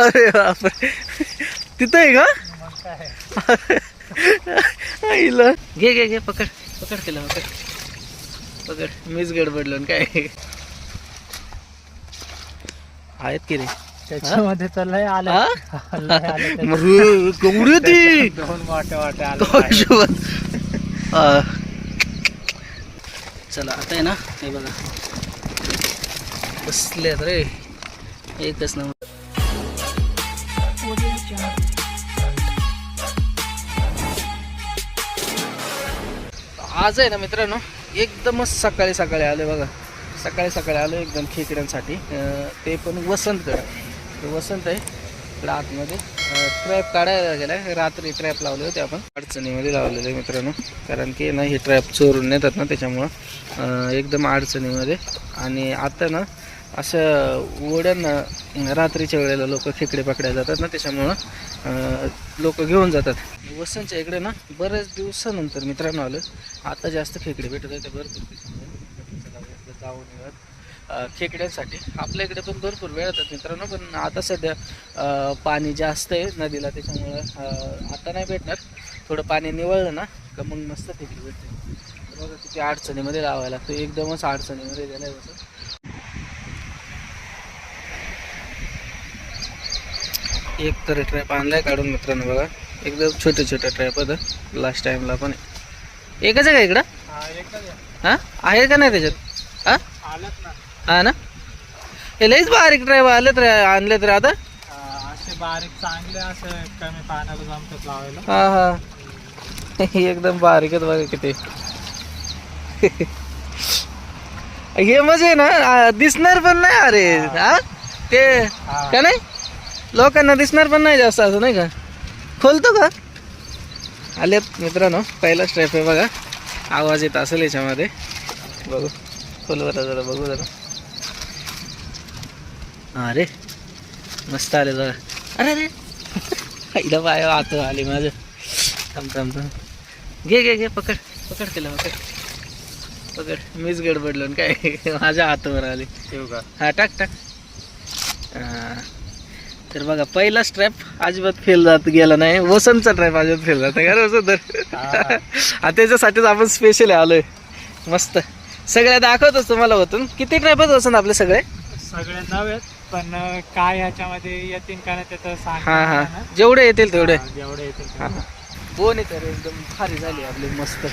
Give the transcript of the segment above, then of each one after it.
अरे बापरे तिथं आहे का? आईला. घे घे घे पकड. पकड तिला पकड. पकड. मीच गडबडलो काय? आहेत की रे? त्याच्यामध्ये तर लय आलं हा? लय आलं त्याच्यात. मग केवढी ती दोन मोठे मोठे आले हा. चला आता आहे ना हे बघा. बसले रे. एकच नंबर. आज आहे ना मित्रांनो एकदमच सकाळी सकाळी आले बघा. सकाळी सकाळी आलो एकदम खेकड्यांसाठी. ते पण वसंतकडं ते वसंत आहे इकडं आतमध्ये ट्रॅप काढायला गेलाय. रात्री ट्रॅप लावले होते आपण. अडचणीमध्ये लावलेले मित्रांनो. कारण की ना हे ट्रॅप चोरून नेतात ना त्याच्यामुळं एकदम अडचणीमध्ये. आणि आता ना असं ओढ्यांना रात्रीच्या वेळेला लोक खेकडे पकड्या जातात ना त्याच्यामुळं लोक घेऊन जातात. वसंतच्या इकडे ना बऱ्याच दिवसानंतर मित्रांनो आलं. आता जास्त खेकडे भेटत आहेत भरपूर जाऊन येतात खेकड्यांसाठी. आपल्या इकडे पण भरपूर वेळ येतात मित्रांनो पण आता सध्या पाणी जास्त आहे नदीला त्याच्यामुळं आता नाही भेटणार. थोडं पाणी निवळलं ना का मग मस्त खेकडे भेटते बघा किती अडचणीमध्ये लावायला लागतो एकदमच अडचणीमध्ये गेलाय होतं एक तर ट्रॅप आणलाय काढून मित्रांनो बघा. एकदम छोटे छोटे ट्रॅप होतं लास्ट टाइमला पण. एकच आहे का इकडं? हा, आहे. हां? का नाही त्याच्यात? हां? हा ना? हे लईच बारीक ट्रॅप आले तर आणले तर आता. बारीक चांगले असं कमी पाण्याला जमतात लावायला. हा हा. एकदम बारीक आहेत बघा किती. हे म्हणजे ना दिसणार पण नाही अरे. हा. ते. का नाही? लोकांना दिसणार पण नाही जास्त असं नाही का? खोलतो का? आलेत मित्रांनो पहिला स्टेप आहे बघा. आवाज येत असेल याच्यामध्ये. बघू. खोल बरं जरा बघू जरा. अरे मस्त आले जरा अरे अरे आईला पाय आत आली माझं. थांब थांब थांब. घे घे घे पकड. पकड तिला पकड. पकड. मीच गडबडलो काय? माझ्या हातावर आली. ठेवू का? हा टाक टाक. हा. तर बघा पहिला स्ट्रॅप अजिबात फेल जात गेला नाही. वसंतचा ट्रॅप अजिबात फेल जात का रे वसंत? हा. हा त्याच्यासाठीच आपण स्पेशल आलोय. मस्त. सगळ्या दाखवतोच तुम्हाला होतून किती ट्रॅप वसंत आपले सगळे? सगळे नव्हेत पण काय ह्याच्यामध्ये येतील का नाही त्याचं हा हा. जेवढे येतील तेवढे. जेवढे येतील. बोन तर एकदम भारी झाली आपली मस्त.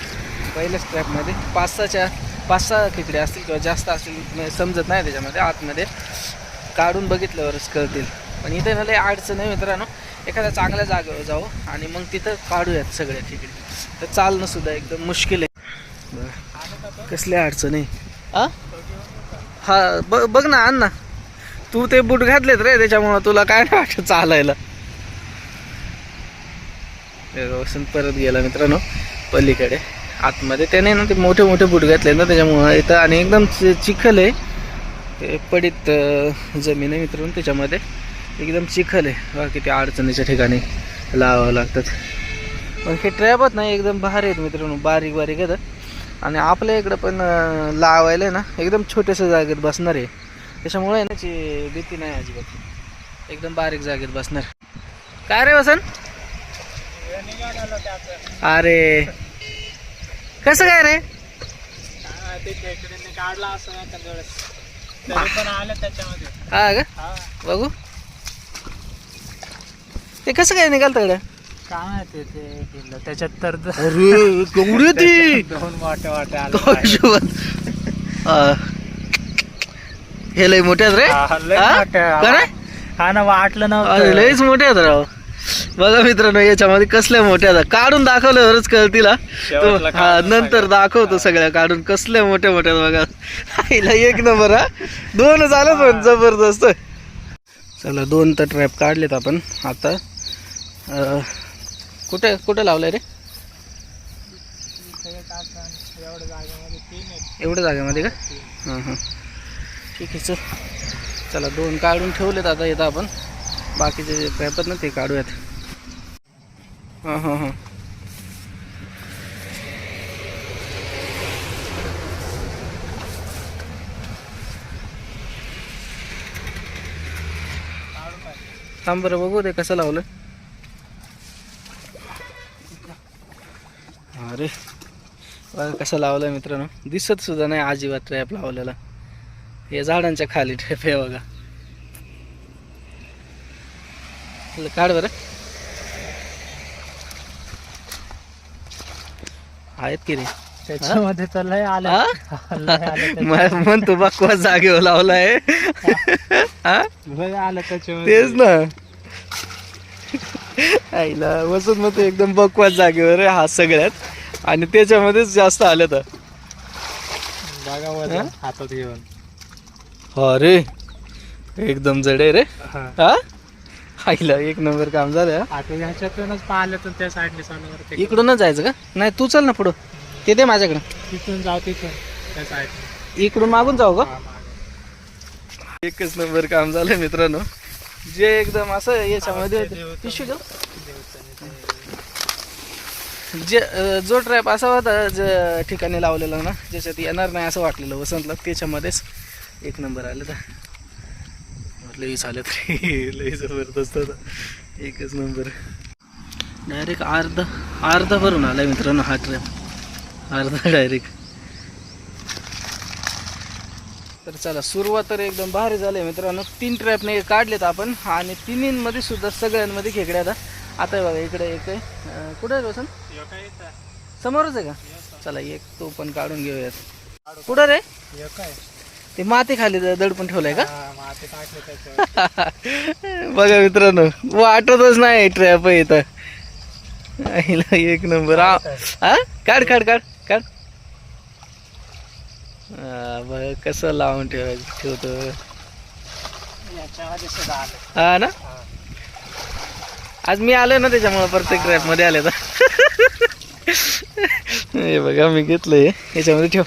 पहिल्या स्ट्रॅपमध्ये पाच सहाच्या पाच सहा तिकडे असतील किंवा जास्त असतील समजत नाही त्याच्यामध्ये आतमध्ये. काढून बघितल्यावरच कळतील. पण इथे लय अडचण आहे मित्रांनो. एखाद्या चांगल्या जागेवर जाऊ आणि मग तिथं काढूयात सगळ्या ठिकाणी तर चालणं सुद्धा एकदम मुश्किल आहे. बरं. कसल्या अडचण? आहे हा बघ बघ ना आण ना. तू ते बूट घातलेत रे त्याच्यामुळं तुला काय नाही वाटत चालायला. रोशन परत गेला मित्रांनो पलीकडे. आतमध्ये त्याने ना ते मोठे मोठे बूट घातले ना त्याच्यामुळं इथं आणि एकदम चिखल आहे. ते पडीत जमीन आहे मित्रांनो त्याच्यामध्ये. एकदम चिखल आहे. बघा किती अडचणीच्या ठिकाणी लावावं लागतात. पण हे ट्रॅपच नाही एकदम भारी आहेत मित्रांनो बारीक बारीक आहेत. आणि आपल्या इकडं पण लावायला आहे ना एकदम छोट्याशा जागेत बसणार आहे. त्याच्यामुळे आहे ना भीती नाही अजिबात. एकदम बारीक जागेत बसणार. काय रे वसन अरे कसं काय रे? काढला असं पण आलं त्याच्यामध्ये हा का? बघू. ते कसं काय निघालतं कडे काय माहिती ते त्याच्यात तर द- अरे केवढी ती दोन मोठे मोठे आले हे लय मोठे आहेत रे. हा, लय हा? मोठे. का? हा ना वाटलं अरे नव्हतं लयच मोठे आहेत राव. बघा मित्रांनो याच्यामध्ये कसल्या मोठ्या आहेत. काढून दाखवल्यावरच कळतील हा. शेवटला तो- हा काढून नंतर. दाखवतो सगळ्या काढून. कसल्या मोठ्या मोठ्या आहेत बघा. आईला एक नंबर हा. दोन झालं पण जबरदस्त. चला दोन तर ट्रॅप काढलेत आपण. आता कुठे कुठे लावलंय रे? एवढ्या जागेमध्ये का? हां हां. ठीक आहे चल. चला दोन काढून ठेवलेत आता येतं आपण. बाकीचे जे पेपर ना ते काढूयात. हां हां हां. थांब बरं बघू ते कसं लावलं. अरे बघा कसं लावलं मित्रांनो. दिसत सुद्धा नाही अजिबात ट्रॅप लावलेला. हे झाडांच्या खाली ट्रॅप आहे बघा. काढ बरं. आहेत की रे? त्याच्यामध्ये तर लय आलं. हा? लय आलं म- म्हणतो बकवास जागेवर लावलाय. हा? आलं तेच ना. आईला वसंत मग एकदम बकवास जागेवर हा सगळ्यात. आणि त्याच्यामध्येच जास्त आलं तर. बघा वजन हातात घेऊन. अरे एकदम जडे रे. हा. आईला एक नंबर काम झालं हा. आता ह्याच्यातूनच पाहिलं तर त्या साईडने सोनवर इकडूनच जायचं का? नाही तू चल ना पुढं. ते दे माझ्याकडं. तिथून जाऊ तिथून त्या साईडने. इकडून मागून जाऊ का? हा, मागे. एकच नंबर काम झालं मित्रांनो. जे एकदम असं याच्यामध्ये होते? देवचं जे जो ट्रॅप असा होता ज ठिकाणी लावलेला ना ज्याच्यात येणार नाही असं वाटलेलं वसंतला त्याच्यामध्येच एक नंबर आलं तर लई चालत रे लई जबरदस्त होता. एकच नंबर डायरेक्ट अर्धा अर्धा भरून आला मित्रांनो हा ट्रॅप अर्धा डायरेक्ट तर चला सुरुवात तर एकदम भारी झाली मित्रांनो. तीन ट्रॅपने काढलेत आपण आणि तिन्हींमध्ये सुद्धा सगळ्यांमध्ये खेकड्या आता आता बघा इकडे एक आहे. कुठे आहे इथं? समोरच आहे का? चला एक तो पण काढून घेऊयात. कुठं रे? ते माती खाली दडपून ठेवलंय का? बघा मित्रांनो वाटतच नाही ट्रॅप आहे इथं. एक नंबर. आ- हा काढ. काढ काढ काढ बघा कसं लावून ठेवायचं ठेवतो. हा ना. आज मी आलोय ना त्याच्यामुळे प्रत्येक ट्रॅपमध्ये आले तर हे बघा मी घेतलंय. याच्यामध्ये ठेव.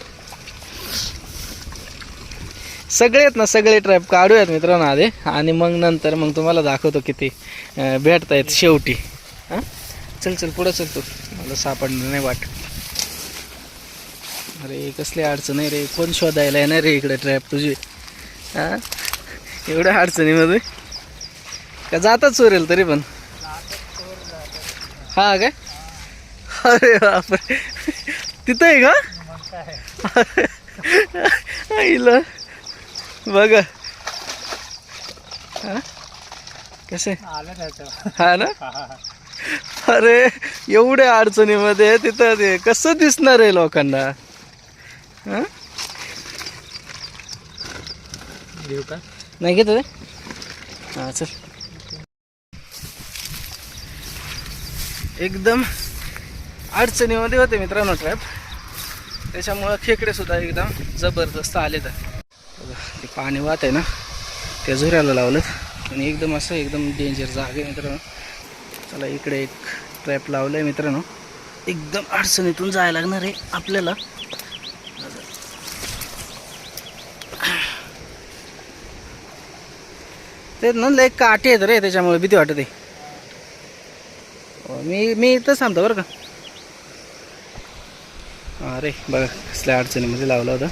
सगळे आहेत ना सगळे ट्रॅप काढूयात मित्रांनो आधी. आणि मग नंतर मग तुम्हाला दाखवतो किती भेटतायत शेवटी. हां? चल चल पुढं चल तू. मला सापडणार नाही वाट. अरे कसली अडचण आहे रे. कोण शोधायला येणार रे इकडे ट्रॅप तुझी? हां? एवढ्या अडचणीमध्ये. का जातात चोरेल तरी पण. हा काय अरे बापरे. तिथं आहे का? आईला. बघा. कसे? हा ना. अरे एवढ्या अडचणीमध्ये तिथं ते कसं दिसणार आहे लोकांना? हा? नाही घेत हा चल. एकदम अडचणीमध्ये होते मित्रांनो ट्रॅप. त्याच्यामुळं खेकडे सुद्धा एकदम जबरदस्त आले तर ते पाणी वाहत आहे ना त्या झुऱ्याला लावलं. आणि एकदम असं एकदम डेंजर जागा आहे मित्रांनो. चला इकडे एक ट्रॅप लावलं आहे मित्रांनो. एकदम अडचणीतून जायला लागणार आहे आपल्याला. ते ना लय काटे आहेत रे त्याच्यामुळे भीती वाटते. अं, मी मी इथंच थांबतो बरं का? अरे बघा कसल्या अडचणीमध्ये लावला होता.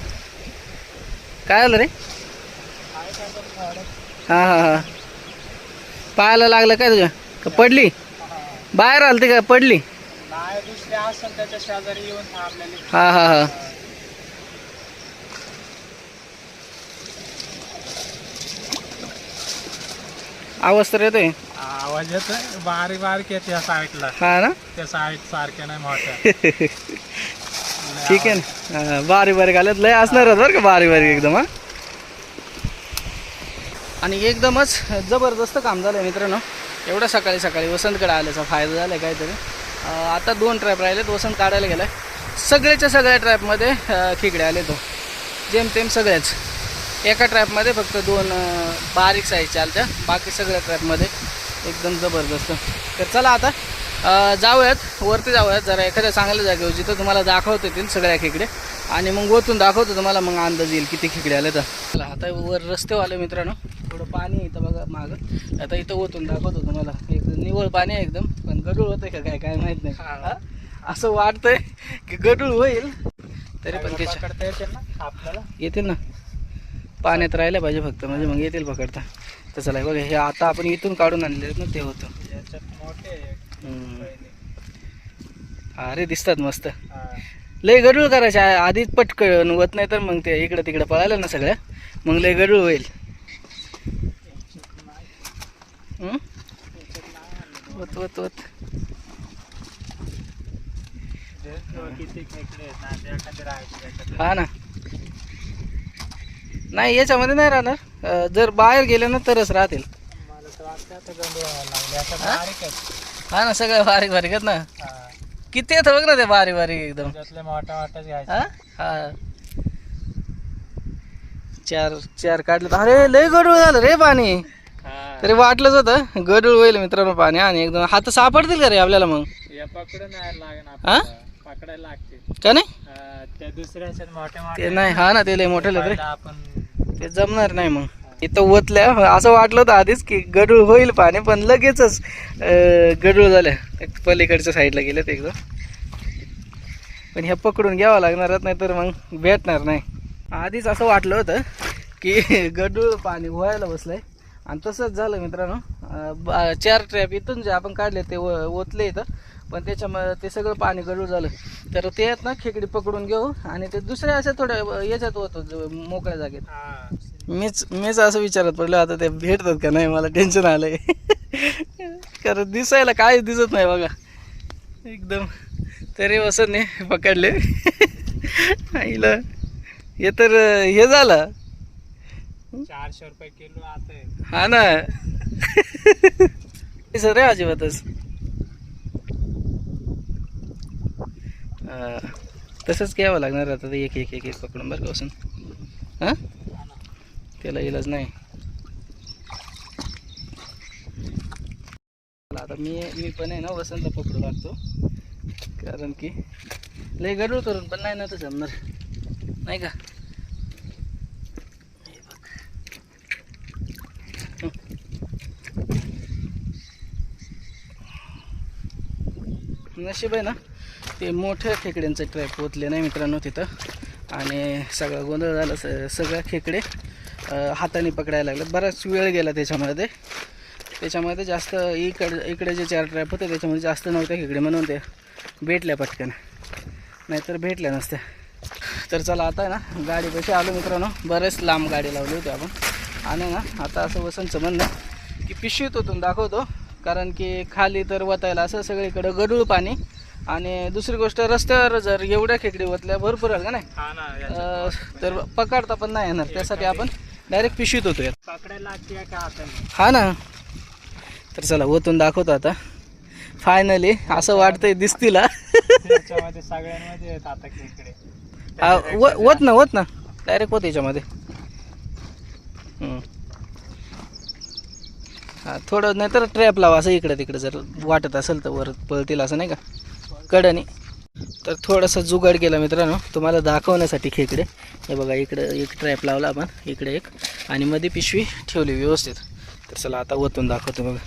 काय आलं रे? हां हां हां. पायाला लागलं काय तुझ्या का पडली? बाहेर आलती का? पडली? हां हां हां. आवाज तर येतोय. आवाज येतोय बारीक बारीक येते या साईडला. हा ना? त्या साईड सारख्या नाही मोठ्या. ठीक आहे ना. हा, बारीक बारीक आल्यात लय असणार बरं का बारीक बारीक एकदम हा? आणि एकदमच जबरदस्त काम झालं मित्रांनो. एवढं सकाळी सकाळी वसंतकडे आल्याचा फायदा झाला आहे काहीतरी. अं, आता दोन ट्रॅप राहिलेत वसंत काढायला गेलाय. सगळ्याच्या सगळ्या ट्रॅपमध्ये खेकडे आले तो जेमतेम सगळ्याच. एका ट्रॅपमध्ये फक्त दोन अं, बारीक साईजच्या आलत्या. बाकी सगळ्या ट्रॅपमध्ये एकदम जबरदस्त. तर चला आता जाऊयात वरती जाऊयात. जरा एखाद्या चांगल्या जागेवर जिथं तुम्हाला दाखवता येतील सगळ्या खेकडे. आणि मग वरतून दाखवतो तुम्हाला मग अंदाज येईल किती खेकडे आले तर. चला आता वर रस्ते आले मित्रांनो थोडं पाणी आहे इथं बघा मागं. आता इथं वतून दाखवतो तुम्हाला. एक निवळ पाणी आहे एकदम पण गडूळ होतंय का काय काय माहीत नाही. हा? असं वाटतंय की गडूळ होईल. तरी पण त्याच्या येतील ना? पाण्यात राहिलं पाहिजे फक्त म्हणजे मग येतील पकडता. तर चला हे बघा हे आता आपण इथून काढून आणले ना ते होतं याच्यात मोठे आहे. हम्म. पहिले. अरे दिसतात मस्त. लय गडूळ करायचे आधीच पटकन होत नाही तर मग ते इकडं तिकडं पळालं ना सगळ्या मग लय गडूळ होईल. होत होत होत जे- तेव्हा किती खेकडे आहेत ना ते एखादे राहायचे त्याच्यात. हा ना नाही याच्यामध्ये नाही राहणार अं, जर बाहेर गेले ना तरच राहतील. मला तर वाटतं आता गंडू व्हायला लागले. आता बारीक आहेत. हा ना सगळं बारीक बारीक आहेत ना? हा. किती येतं बघ ना ते बारीक बारीक एकदम. त्याच्यातले मोठा मोठाच घ्यायचे. हा? हा. चार चार काढलं तर अरे लय गडूळ झालं रे पाणी. हा. तरी वाटलंच होतं. गडूळ होईल मित्रांनो पाणी. आणि एकदम हात सापडतील का रे आपल्याला मग? या पकडून हा? पकडायला लागते का नाही? हा, त्या दुसऱ्या ह्याच्यात मोठे ते मोठे नाही हा ना ते लय मोठे रे. पहिला आपण. ते जमणार नाही मग. इथं ओतल्या असं वाटलं होतं आधीच की गडूळ होईल पाणी पण लगेचच गडूळ झाल्या. पलीकडच्या साईडला गेल्या ते एकदम पण ह्या पकडून घ्यावं लागणारच नाही तर मग भेटणार नाही. आधीच असं वाटलं होतं की गडूळ पाणी व्हायला बसलंय. आणि तसंच झालं मित्रांनो. चार ट्रॅप इथून जे आपण काढले ते ओतले इथं. पण त्याच्यामध्ये ते सगळं पाणी गडूळ झालं. तर ते आहेत ना खेकडी पकडून घेऊ आणि ते दुसऱ्या अशा थोड्या याच्यात होतो मोकळ्या जागेत. मीच मीच असं विचारत पडलं आता ते भेटतात का नाही? मला टेन्शन आलंय. कारण दिसायला काय दिसत नाही बघा. एकदम तरी वसंतने पकडले. आईला हे तर हे झालं. चारशे रुपये किलो आता. हा ना. सर अजिबातच. तसंच घ्यावं लागणार आता एक एक एक एक पकडून बरं का वसंत हां? त्याला इलाज नाही. आता मी मी पण आहे ना वसंत पकडू लागतो. कारण की लय गडूळ करून पण नाही ना तर जमणार. नाही का? नशीब आहे ना? ते मोठ्या खेकड्यांचं ट्रॅप पोचले नाही मित्रांनो तिथं. आणि सगळा गोंधळ झाला स सगळ्या खेकडे हाताने पकडायला लागले. बराच वेळ गेला त्याच्यामध्ये. त्याच्यामध्ये जास्त इकडे इकडे जे चार ट्रॅप होते त्याच्यामध्ये जास्त नव्हत्या खेकडे. म्हणून ते भेटल्या पटकन. नाहीतर भेटल्या नसत्या. तर चला आता आहे ना गाडी कशी आलो मित्रांनो. बरेच लांब गाडी लावली होती आपण. आणि ना आता असं वसंतचं म्हणणं की पिशवीत होतून दाखवतो. कारण की खाली तर वतायला असं सगळीकडं गडूळ पाणी. आणि दुसरी गोष्ट रस्त्यावर जर एवढ्या खेकडी वतल्या भरपूर का नाही? हा ना याच्यात अं, तर पकडता पण नाही येणार. त्यासाठी आपण डायरेक्ट पिशवीत होतो यात पकडायला लागते का हाताने. हा ना? तर चला ओतून दाखवतो आता. फायनली असं वाटतंय दिसतील. हा. त्याच्यामध्ये सगळ्यांमध्ये आहेत आता खेकडे. हा, व- वत ना वत ना. डायरेक्ट होत याच्यामध्ये. हम्म. हा थोडं नाही तर ट्रॅप लावा असं इकडं तिकडं जर वाटत असेल तर वर पळतील असं नाही का? कडनी तर थोडासा जुगाड केला मित्रांनो तुम्हाला दाखवण्यासाठी खेकडे. हे बघा इकडं एक ट्रॅप लावला आपण इकडे एक. आणि मध्ये पिशवी ठेवली व्यवस्थित. तर चला आता ओतून दाखवतो बघा.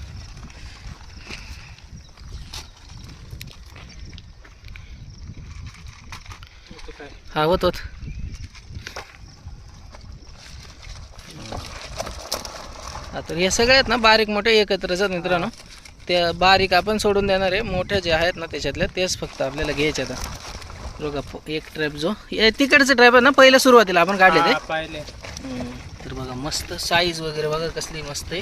हा होत होत हा तर हे सगळ्यात आहेत ना बारीक मोठे एकत्रच मित्रांनो. ते बारीक आपण सोडून देणार आहे. मोठे जे आहेत ना त्याच्यातले तेच फक्त आपल्याला घ्यायचे आता. बघा एक ट्रॅप जो. हे तिकडचं ट्रॅप आहे ना पहिल्या सुरुवातीला आपण काढले ते. हा, पाहिले. तर बघा मस्त साईज वगैरे बघा कसली मस्त आहे.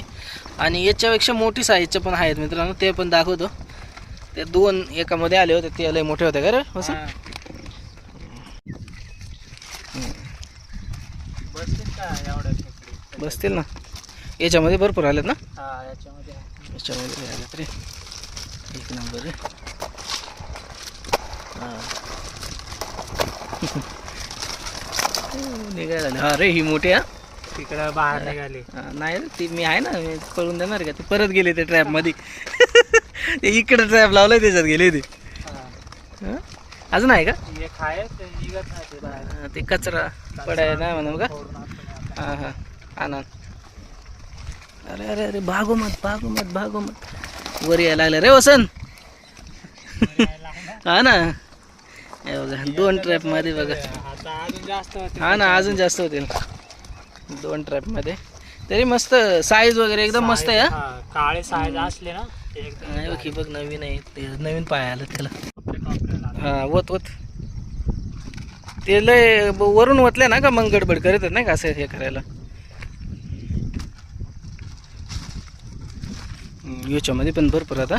आणि याच्यापेक्षा मोठी साईजचे पण आहेत मित्रांनो ते पण दाखवतो. ते दोन एकामध्ये आले होते ते लय मोठे होते का रे? असं. बसतील का एवढ्या खेकडे बसतील ना. याच्यामध्ये भरपूर आलेत ना? हा याच्यामध्ये. याच्यामध्ये लय आलेत रे एक नंबर रे हा. निघायला. हा रे ही मोठी हा तिकडं बाहेर निघाली. नाही ती मी आहे ना मी कळून देणार का? ती परत गेले ते ट्रॅपमध्ये ते इकडे ट्रॅप लावलाय त्याच्यात गेले ते? अजून आहे का? ते कचरा पडाय नाही म्हणून का. हा? हा आनंद अरे अरे अरे भागो मत भागो मत भागो मत वर यायला लागलं रे वसंत. यायला आहे ना. हा ना. हे बघा दोन ट्रॅपमध्ये बघा. हा ना अजून जास्त होतील. दोन ट्रॅपमध्ये. तरी मस्त साईज वगैरे एकदम मस्त आहे काळे साईज असले ना नाही बघ, ही बघ नवीन आहे. ते नवीन पाय आलं त्याला. हा वत वत. ते लय वरून वतले ना का मग गडबड करत नाही का असं हे करायला? याच्यामध्ये पण भरपूर आता.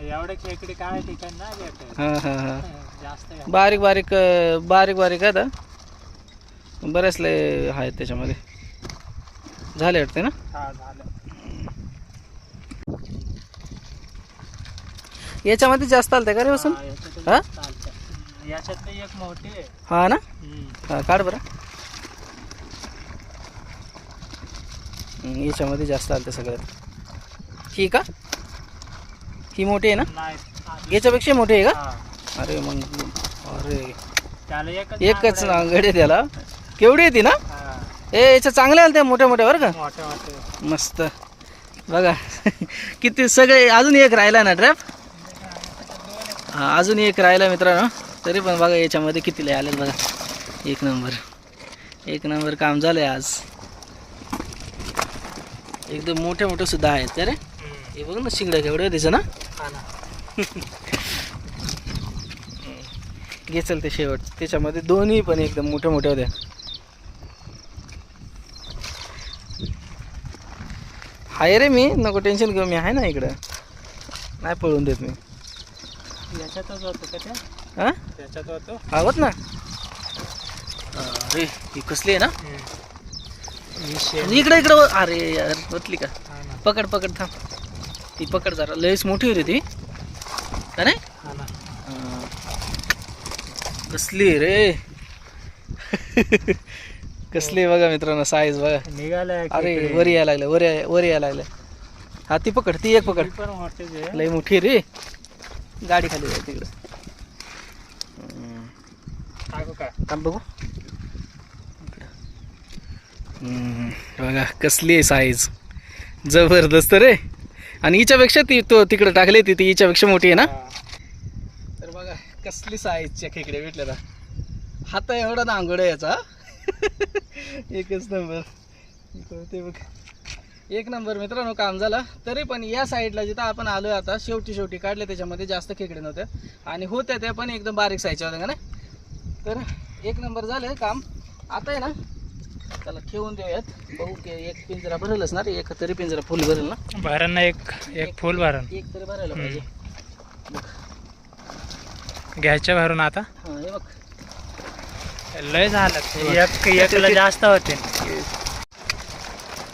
एवढे खेकडे काय ठिकाण नाही भेटत. हा हा हा. जास्त. बारीक बारीक अं, बारीक बारीक आहे आता बरेच लय आहेत त्याच्यामध्ये. झाले वाटते ना? हा झालं. याच्यामध्ये जास्त आलते का रे वसून हा, याच्यातच हा? चालतं. याच्यात एक मोठी आहे. हा ना. हा काढ बरं. याच्यामध्ये जास्त आलते सगळ्यात. ही का? ही मोठी आहे ना? याच्यापेक्षा मोठी आहे का. अरे मग अरे. एकच आहे. नांगड आहे त्याला. केवढी आहे ती ना. ए याच्या चांगल्या आल्या त्या मोठ्या मोठ्या बरं का? मस्त. बघा. किती सगळे अजून एक राहिला ना ट्रॅप हा अजून एक राहिला मित्रांनो. तरी पण बघा याच्यामध्ये किती लय आले बघा. एक नंबर. एक नंबर काम झालंय आज. एकदम मोठे मोठे सुद्धा आहेत का रे? हम्म. हे बघ ना शिंगड्या केवढं त्याचं ना. हा ना. घे चल ते शेवट. त्याच्यामध्ये दोन्ही पण एकदम मोठ्या मोठ्या होत्या. आहे रे मी नको टेन्शन घेऊ मी आहे ना इकडं. नाही पळून देत मी. याच्यातच होतो का ते? हां? त्याच्यात होतो. आवत ना. अरे ही कसली आहे ना. इकडं इकडं अरे बतली का. पकड पकड थांब. ती पकड जरा. लयच मोठी होती ती. का नाही? ना. कसली रे? कसली आहे बघा मित्रांनो साईज बघा. निघालाय अरे. वर यायला लागलं वर या- वर यायला लागलं. हा ती पकड ती एक पकड. लय मोठी रे. गाडी खाली जाय तिकडं. थांब बघू. बघा कसली आहे साईज जबरदस्त रे. आणि हिच्यापेक्षा ती तो तिकडे टाकले ती ती हिच्यापेक्षा मोठी आहे ना? तर बघा कसली साईजच्या खेकडे भेटल्या ना हात एवढा नांगोड आहे याचा एकच नंबर ते बघ. एक नंबर मित्रांनो काम झालं. तरी पण या साईडला जिथं आपण आलोय आता शेवटी शेवटी काढले त्याच्यामध्ये जास्त खेकडे नव्हते. आणि होत्या त्या पण एकदम बारीक साईजच्या होत्या का नाही? तर एक नंबर झालं काम. आता आहे ना ठेवून देऊयात. बघू की एक पिंजरा भरेलच ना रे एक तरी पिंजरा फुल भरेल ना. भरण ना एक एक फुल भरण एक तरी भरायला पाहिजे. घ्यायच्या भरून आता. हां हे बघ. लय झालं. एक एकला जास्त होते.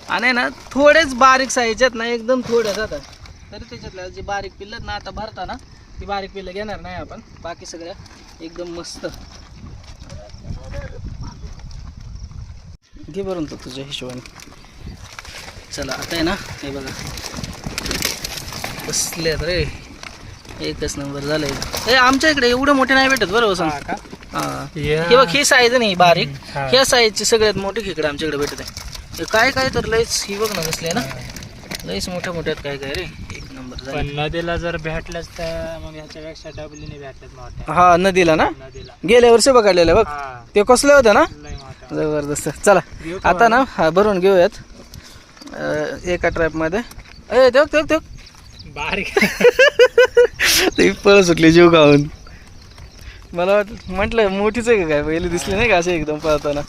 आणि ना थोडेच बारीक साईज आहेत ना एकदम थोड्या जातात तरी त्याच्यातल्या जे बारीक पिल्लं ना आता भरता ना ती बारीक पिल्लं घेणार नाही आपण. बाकी सगळ्या एकदम मस्त. घे भरून तो तुझ्या हिशोबाने. चला आता आहे ना हे बघा. कसले आहेत रे. एकच नंबर झालंय. हे आमच्या इकडे एवढं मोठे नाही भेटत बरं सांग. हा का? हा. बघ ही साईज नाही बारीक. ह्या साईजची सगळ्यात मोठी खेकडे आमच्याकडे भेटत आहे काय काय तर लयच ही बघ ना कसले ना. लयच मोठ्या मोठ्यात काय काय रे. नंबर पण नदीला जर भेटलंच तर मग ह्याच्यापेक्षा डबलीने मोठ्या. हा नदीला ना? नदीला. गेल्या वर्षी बघाडलेलं बघ. हा. ते कसले होते ना? लय जबरदस्त. चला घेऊ का आता ना हा भरून घेऊयात. अं, एका ट्रॅपमध्ये. ए तेव तेव तेव बारीक. ती पळ सुटली जीव खाऊन. मला वाट म्हटलं मोठीच आहे का काय? पहिले दिसली नाही का असे एकदम पळताना?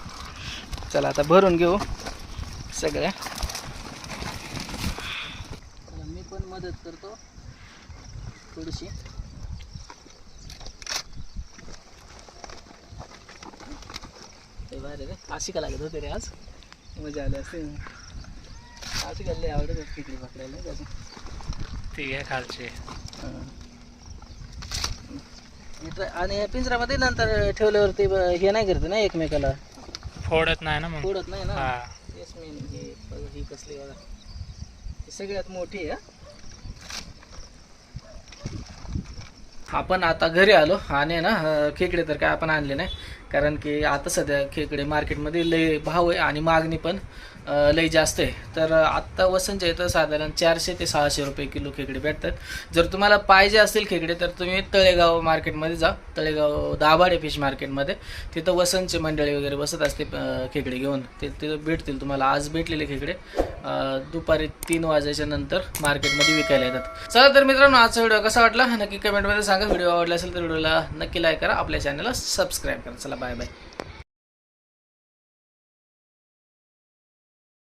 चला आता भरून घेऊ सगळ्या मी पण मदत करतो. थोडीशी. बाहेर रे. अशी का लागत होते रे आज. मजा आली असते. अशी का लय आवडत होती पकडायला नाही का ती घ्या खालची. आणि या पिंजऱ्यामध्ये नंतर ठेवल्यावरती हे नाही करते ना एकमेकाला? फोडत नाही ना मग. फोडत नाही ना? हा. तेच मेन हे ही कसली बघा सगळ्यात मोठी आहे आपण आता घरी आलो. आणि ना खेकडे तर काय आपण आणले नाही. कारण की आता सध्या खेकडे मार्केटमध्ये लय भाव आहे आणि मागणी पण लय लई जास्त आहे. तर आत्ता वसंतच्या इथं साधारण चारशे ते सहाशे रुपये किलो खेकडे भेटतात. जर तुम्हाला पाहिजे असतील खेकडे तर तुम्ही तळेगाव मार्केटमध्ये जा. तळेगाव दाभाडे फिश मार्केटमध्ये. तिथं वसंतचे मंडळी वगैरे बसत असते खेकडे घेऊन. ते तिथं भेटतील तुम्हाला. आज भेटलेले खेकडे दुपारी तीन वाजायच्या नंतर मार्केटमध्ये विकायला येतात. चला तर मित्रांनो आजचा व्हिडिओ कसा वाटला? नक्की कमेंटमध्ये सांगा. व्हिडिओ आवडला असेल तर व्हिडिओला नक्की लाईक करा. आपल्या चॅनलला सबस्क्राईब करा. चला 拜拜。